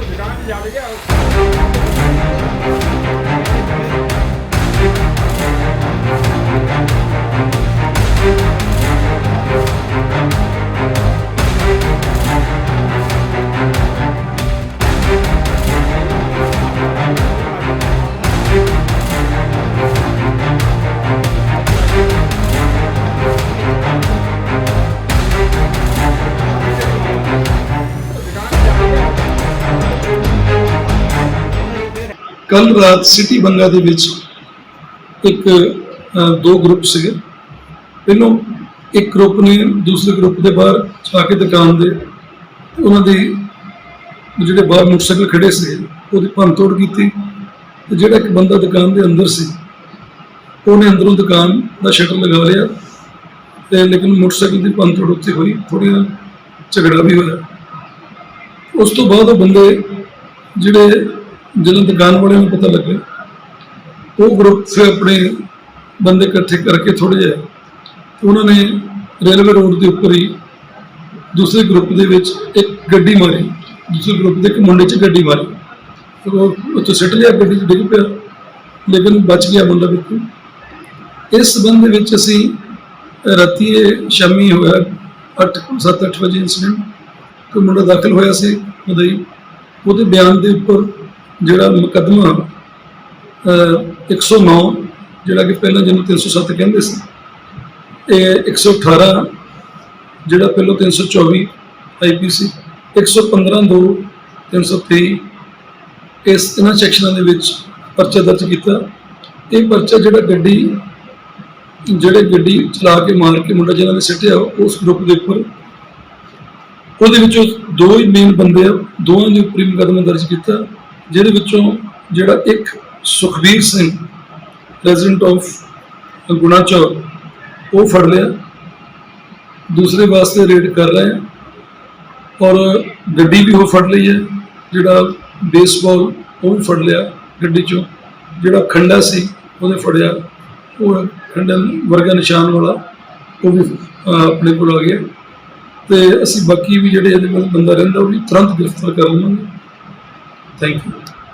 ਦੁਕਾਨ ਜਾ ਗਿਆ ਕੱਲ ਰਾਤ ਸਿਟੀ ਬੰਗਾ ਦੇ ਵਿੱਚ ਇੱਕ ਦੋ ਗਰੁੱਪ ਸੀਗੇ। ਪਹਿਲੋਂ ਇੱਕ ਗਰੁੱਪ ਨੇ ਦੂਸਰੇ ਗਰੁੱਪ ਦੇ ਬਾਹਰ ਜਾ ਕੇ ਦੁਕਾਨ ਦੇ ਉਹਨਾਂ ਦੀ ਜਿਹੜੇ ਬਾਹਰ ਮੋਟਰਸਾਈਕਲ ਖੜੇ ਸੀ ਉਹਦੀ ਭੰਨ ਤੋੜ ਕੀਤੀ ਤੇ ਜਿਹੜਾ ਇੱਕ ਬੰਦਾ ਦੁਕਾਨ ਦੇ ਅੰਦਰ ਸੀ, ਉਹਨੇ ਅੰਦਰੋਂ ਦੁਕਾਨ ਦਾ ਸ਼ਟਰ ਲਗਾ ਲਿਆ ਤੇ ਲੇਕਿਨ ਮੋਟਰਸਾਈਕਲ ਦੀ ਭੰਨ ਤੋੜ ਉੱਥੇ ਹੋਈ, ਥੋੜ੍ਹਾ ਝਗੜਾ ਵੀ ਹੋਇਆ। ਉਸ ਤੋਂ ਬਾਅਦ ਉਹ ਬੰਦੇ ਜਿਹੜੇ ਜਦੋਂ ਦੁਕਾਨ ਵਾਲਿਆਂ ਨੂੰ ਪਤਾ ਲੱਗਿਆ ਉਹ ਗਰੁੱਪ ਫਿਰ ਆਪਣੇ ਬੰਦੇ ਇਕੱਠੇ ਕਰਕੇ ਥੋੜੇ ਜਿਹਾ ਉਹਨਾਂ ਨੇ ਰੇਲਵੇ ਰੋਡ ਦੇ ਉੱਪਰ ਹੀ ਦੂਸਰੇ ਗਰੁੱਪ ਦੇ ਵਿੱਚ ਇੱਕ ਗੱਡੀ ਮਾਰੀ, ਦੂਸਰੇ ਗਰੁੱਪ ਦੇ ਇੱਕ ਮੁੰਡੇ 'ਚ ਗੱਡੀ ਮਾਰੀ। ਫਿਰ ਉਹ ਉੱਥੇ ਸਿੱਟ ਲਿਆ, ਗੱਡੀ 'ਚ ਡਿੱਗ ਪਿਆ, ਲੇਕਿਨ ਬਚ ਗਿਆ ਮੁੰਡਾ ਬਿਲਕੁਲ। ਇਸ ਸੰਬੰਧ ਦੇ ਵਿੱਚ ਅਸੀਂ ਰਾਤੀ ਸ਼ਾਮੀ ਹੋਇਆ 8 7 8 ਵਜੇ ਇਨਸੀਡੈਂਟ ਕੋਈ ਮੁੰਡਾ ਦਾਖਲ ਹੋਇਆ ਸੀ ਉਹਦੇ ਉਹਦੇ ਬਿਆਨ ਦੇ ਉੱਪਰ ਜਿਹੜਾ ਮੁਕੱਦਮਾ, ਅਹ 109 ਜਿਹੜਾ ਕਿ ਪਹਿਲਾਂ ਜਿਹਨੂੰ 307 ਕਹਿੰਦੇ ਸੀ, ਇਹ 118 ਜਿਹੜਾ ਪਹਿਲਾਂ 324 ਆਈਪੀਸੀ 115 2 323 ਇਸ ਇਹਨਾਂ ਸੈਕਸ਼ਨਾਂ ਦੇ ਵਿੱਚ ਪਰਚਾ ਦਰਜ ਕੀਤਾ। ਇਹ ਪਰਚਾ ਜਿਹੜਾ ਗੱਡੀ, ਜਿਹੜੇ ਗੱਡੀ ਚਲਾ ਕੇ, ਮਾਰ ਕੇ ਮੁੰਡਾ ਜਿਹਨਾਂ ਨੇ ਸਿੱਟਿਆ, ਉਸ ਗਰੁੱਪ ਦੇ ਉੱਪਰ, ਉਹਦੇ ਵਿੱਚੋਂ ਦੋ ਹੀ ਮੇਨ ਬੰਦੇ ਆ, ਦੋਵਾਂ ਦੇ ਉੱਪਰ ਹੀ ਮੁਕੱਦਮਾ ਦਰਜ ਕੀਤਾ। ਜਿਹਦੇ ਵਿੱਚੋਂ ਜਿਹੜਾ ਇੱਕ ਸੁਖਬੀਰ ਸਿੰਘ ਪ੍ਰੈਜੀਡੈਂਟ ਆਫ ਗੁਨਾਚੌਰ ਉਹ ਫੜ ਲਿਆ। ਦੂਸਰੇ ਵਾਸਤੇ ਰੇਡ ਕਰ ਰਹੇ ਆ। ਔਰ ਗੱਡੀ ਵੀ ਉਹ ਫੜ ਲਈ ਹੈ। ਜਿਹੜਾ ਬੇਸਬਾਲ ਉਹ ਵੀ ਫੜ ਲਿਆ ਗੱਡੀ ਚੋਂ। ਜਿਹੜਾ ਖੰਡਾ ਸੀ, ਉਹਨੇ ਫੜਿਆ। ਉਹ ਖੰਡਾ ਵਰਗਾ ਨਿਸ਼ਾਨ ਵਾਲਾ, ਉਹ ਵੀ ਆਪਣੇ ਕੋਲ ਆ ਗਿਆ। ਤੇ ਅਸੀਂ ਬਾਕੀ ਵੀ ਜਿਹੜੇ ਇਹਦੇ ਕੋਲ ਬੰਦਾ ਰਹਿੰਦਾ, ਉਹ ਵੀ ਤੁਰੰਤ ਗ੍ਰਿਫਤਾਰ ਕਰ ਲਵਾਂਗੇ। Thank you.